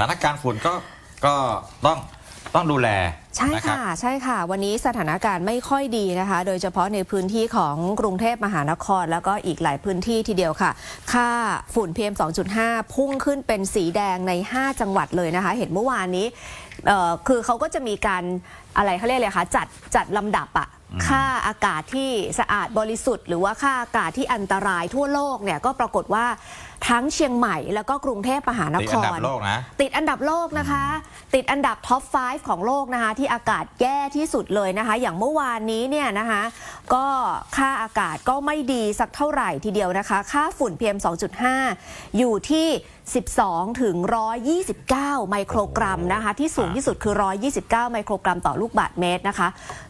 ถานการณ์ฝุ่นก็ก็ต้องต้องดูแลใช่นะครับค่ะ ใช่ค่ะ วันนี้สถานการณ์ไม่ค่อยดีนะคะ โดยเฉพาะในพื้นที่ของกรุงเทพมหานคร แล้วก็อีกหลายพื้นที่ทีเดียวค่ะ ค่าฝุ่น PM 2.5 พุ่งขึ้นเป็นสีแดงใน 5 จังหวัดเลยนะคะ เห็นเมื่อวานนี้เอ่อคือเขาก็จะมีการอะไรเขาเรียกอะไรคะจัดจัดลำดับอะค่าอากาศที่สะอาดบริสุทธิ์ หรือว่าค่าอากาศที่อันตรายทั่วโลกเนี่ยก็ปรากฏว่าทั้งเชียงใหม่แล้วก็กรุงเทพมหานติดคอันดับรโลกนะติดอันดับโลกนะคะ ติดอันดับท็อป 5 ของโลกนะคะที่อากาศแย่ที่สุดเลยนะคะ อย่างเมื่อวานนี้เนี่ยนะคะ ก็ค่าอากาศก็ไม่ดีสักเท่าไหร่ทีเดียวนะคะ ค่าฝุ่น PM 2.5 อยู่ที่ 12 ถึง 129 ไมโครกรัมนะคะ ที่สูงที่สุดคือ 129 ไมโครกรัมต่อลูกบาศก์เมตรนะคะ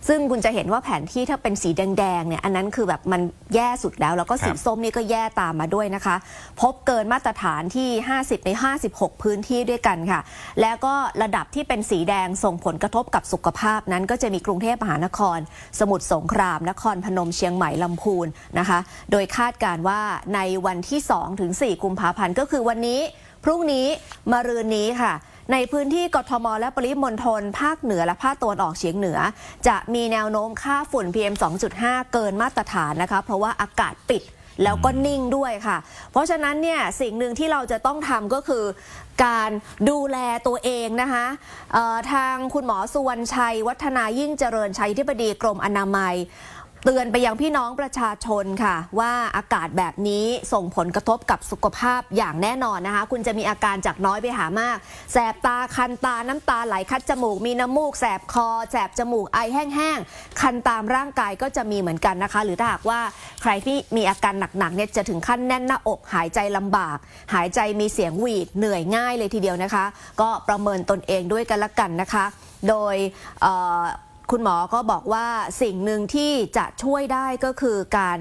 ซึ่งคุณจะเห็นว่าแผนที่ถ้าเป็นสีแดงๆเนี่ยอันนั้นคือแบบมันแย่สุดแล้ว แล้วก็สีครับส้มนี่ก็แย่ตามมาด้วยนะคะ พบเกินมาตรฐานที่ 50 ใน 56 พื้นที่ด้วยกันค่ะ แล้วก็ระดับที่เป็นสีแดงส่งผลกระทบกับสุขภาพนั้นก็จะมีกรุงเทพมหานคร สมุทรสงครามนครพนมเชียงใหม่ลำพูนนะคะ โดยคาดการว่าในวันที่2ถึง4กุมภาพันธ์ก็คือวันนี้ พรุ่งนี้มะรืนนี้ค่ะ ในพื้นที่กทม และปริมณฑลภาคเหนือและภาคตะวันออกเฉียงเหนือ จะมีแนวโน้มค่าฝุ่น PM 2.5 เกินมาตรฐานนะคะ เพราะว่าอากาศปิดแล้วก็นิ่งด้วยค่ะ เพราะฉะนั้นเนี่ยสิ่งหนึ่งที่เราจะต้องทำก็คือการดูแลตัวเองนะคะทางคุณหมอสุวรรณชัย วัฒนายิ่งเจริญชัยที่บดีกรมอนามัย เตือนไปยังพี่น้องประชาชนค่ะ ว่าอากาศแบบนี้ส่งผลกระทบกับสุขภาพอย่างแน่นอนนะคะ คุณจะมีอาการจากน้อยไปหามาก แสบตาคันตาน้ำตาไหลคัดจมูก มีน้ำมูก แสบคอ แสบจมูกไอแห้งๆ คันตามร่างกายก็จะมีเหมือนกันนะคะ หรือถ้าหากว่าใครที่มีอาการหนักๆเนี่ยจะถึงขั้นแน่นหน้าอก หายใจลำบาก หายใจมีเสียงหวีดเหนื่อยง่ายเลยทีเดียวนะคะ ก็ประเมินตนเองด้วยกันละกันนะคะ โดย คุณหมอก็บอกว่าสิ่งหนึ่งที่จะช่วยได้ก็คือการ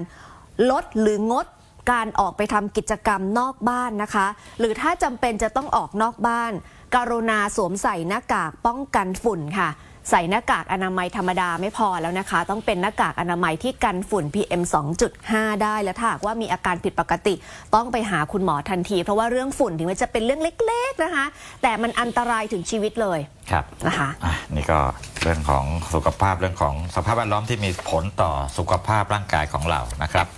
ลดหรืองดการออกไปทำกิจกรรมนอกบ้านนะคะ หรือถ้าจำเป็นจะต้องออกนอกบ้าน กรุณาสวมใส่หน้ากากป้องกันฝุ่นค่ะ ใส่หน้ากากอนามัยธรรมดาไม่พอแล้วนะคะ ต้องเป็นหน้ากากอนามัยที่กันฝุ่น PM 2.5 ได้และถ้าหากว่ามีอาการผิดปกติ ต้องไปหาคุณหมอทันที เพราะว่าเรื่องฝุ่นถึงแม้จะเป็นเรื่องเล็ก ๆนะคะ แต่มันอันตรายถึงชีวิตเลยครับนะคะอะนี่ก็เรื่องของสุขภาพเรื่องของสภาพแวดล้อมที่มีผลต่อสุขภาพร่างกายของเรานะครับ